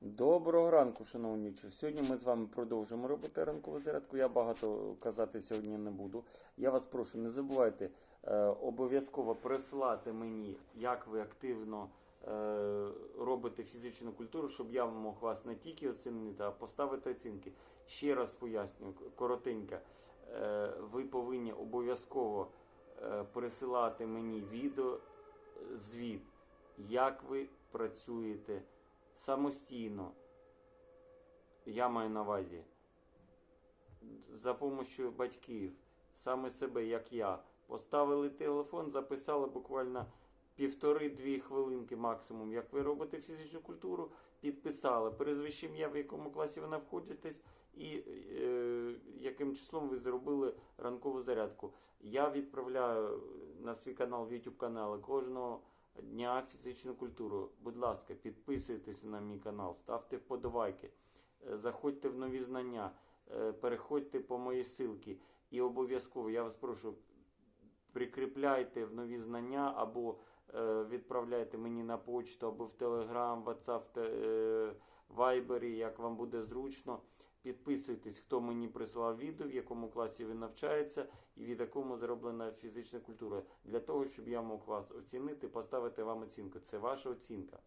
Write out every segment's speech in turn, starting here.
Доброго ранку, шановні учні. Сьогодні ми з вами продовжимо робити ранкову зарядку. Я багато казати сьогодні не буду. Я вас прошу, не забувайте е, обов'язково присилати мені, як ви активно е, робите фізичну культуру, щоб я мог вас не тільки оцінити, а поставити оцінки. Ще раз пояснюю, коротенько. Е, ви повинні обов'язково е, присилати мені відео звіт, як ви працюєте самостійно. Я маю на увазі за допомогою батьків, саме себе, як я. Поставили телефон, записали буквально півтори-дві хвилинки максимум, як ви робите фізичну культуру, підписали прізвище ім'я, в якому класі ви знаходитесь, і е, яким числом ви зробили ранкову зарядку. Я відправляю на свій канал, в YouTube канали кожного дня фізичну культуру. Будь ласка, підписуйтесь на мій канал, ставте вподобайки, е, заходьте в нові знання, е, переходьте по моїй ссылці. І обов'язково я вас прошу, прикріпляйте в нові знання або е, відправляйте мені на почту, або в Telegram, WhatsApp, Viber, як вам буде зручно. Підписуйтесь, хто мені прислав відео, в якому класі він навчається і від якому зроблена фізична культура. Для того, щоб я мог вас оцінити, поставити вам оцінку. Це ваша оцінка.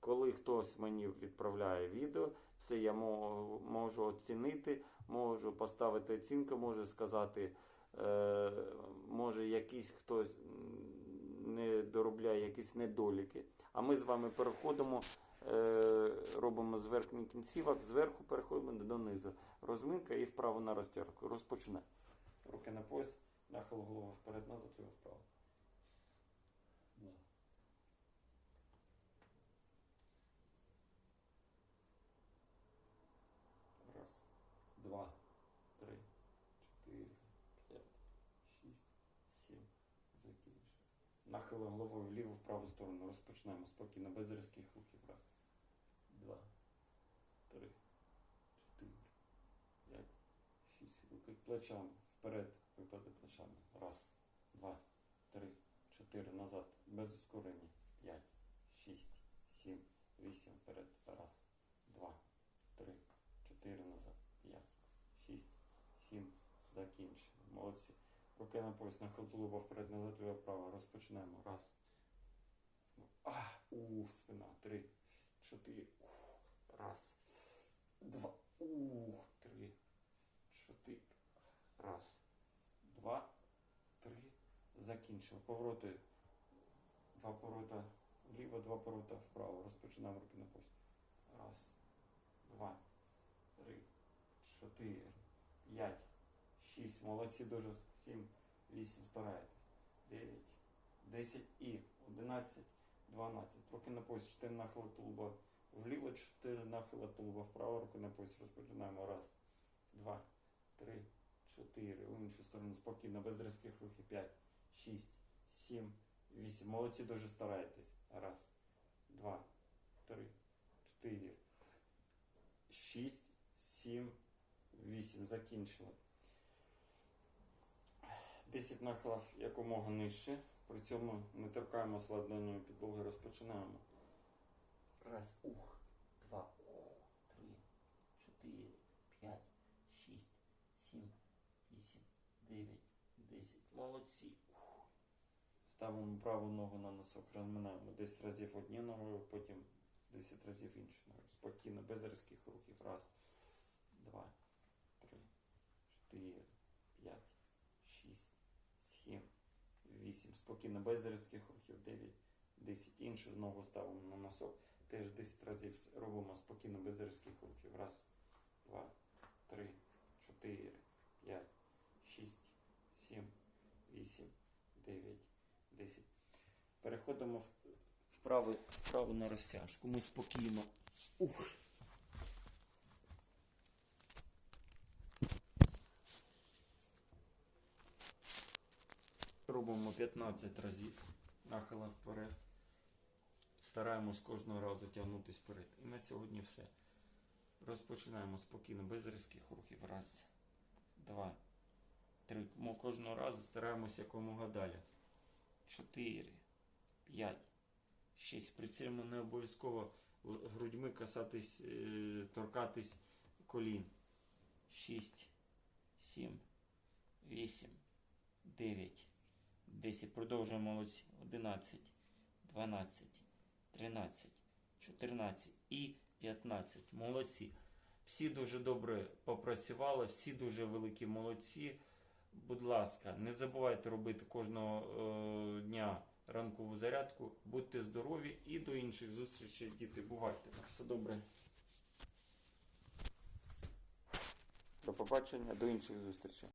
Коли хтось мені відправляє відео, все я можу оцінити, можу поставити оцінку, можу сказати, е, може якийсь хтось не доробляє якісь недоліки. А ми з вами переходимо, е, робимо з верхніх кінцівок, зверху переходимо до низу. Розминка і вправо на розтяжку. Розпочне. Руки на пояс, нахил голову вперед, назад, ліво вправо. Раз, два, три, чотири, п'ять, шість, сім. Закінчив. Нахили головою вліво в праву сторону. Розпочнемо спокійно, без різких рухів. Раз, два, три, чотири, п'ять, шість. Руки плечами. Вперед. Випади плечами. Раз, два, три, чотири. Назад. Без ускорення. П'ять, шість, сім, вісім. Вперед. Раз, два, три, чотири назад. П'ять, шість, сім. Закінчили. Молодці. Руки на пояс, на тулуба вперед, назад, ліво, вправо. Розпочнемо. Раз. А, ух, спина. Три, чотири. Раз. Два. Ух, три. Чотири. Раз. Два. Три. Закінчили. Повороти. Два поворота вліво, два поворота вправо. Розпочинаємо руки на пояс. Раз. Два. Три. Чотири. П'ять. Шість. Молодці дуже. Сім. Вісім. Стараєтесь. Дев'ять. Десять і одинадцять. Дванадцять. Руки на пояс. Чотири нахила тулуба вліво, чотири нахила тулуба вправо. Руки на пояс. Розпочинаємо. Раз. Два. Три. Чотири. В іншу сторону. Спокійно. Без різких рухів. П'ять. Шість. Сім. Вісім. Молодці дуже стараєтесь. Раз. Два. Три. Чотири. Шість. Сім. Вісім. Закінчили. 10 нахилів якомога нижче. При цьому не торкаємо ладонью підлоги, розпочинаємо. Раз, ух, два, ух, три, чотири, п'ять, шість, сім, вісім, дев'ять, десять. Молодці. Ух. Ставимо праву ногу на носок, розминаємо 10 разів одні ногою, потім 10 разів іншу ногою. Спокійно, без різких рухів. Раз, два, три, чотири, п'ять, шість, сім, вісім. Спокійно, без різких рухів. Дев'ять, десять. Іншу ногу ставимо на носок. Теж 10 разів робимо спокійно, без різких рухів. Раз, два, три, чотири, п'ять, шість, сім, вісім, дев'ять, десять. Переходимо вправо, вправо на розтяжку. Ми спокійно. Ух. Робимо 15 разів нахила вперед. Стараємось кожного разу тягнутися вперед. І на сьогодні все. Розпочинаємо спокійно, без різких рухів. Раз, два, три. Мо кожного разу стараємося якомога далі. Чотири, п'ять, шість. При цьому не обов'язково грудьми касатись, е, торкатись колін. 6, 7, 8, 9, 10. Продовжуємо молодці. 11, 12, 13, 14 і 15. Молодці. Всі дуже добре попрацювали, всі дуже великі молодці. Будь ласка, не забувайте робити кожного е, дня ранкову зарядку. Будьте здорові і до інших зустрічей, діти. Бувайте. Все добре. До побачення, до інших зустрічей.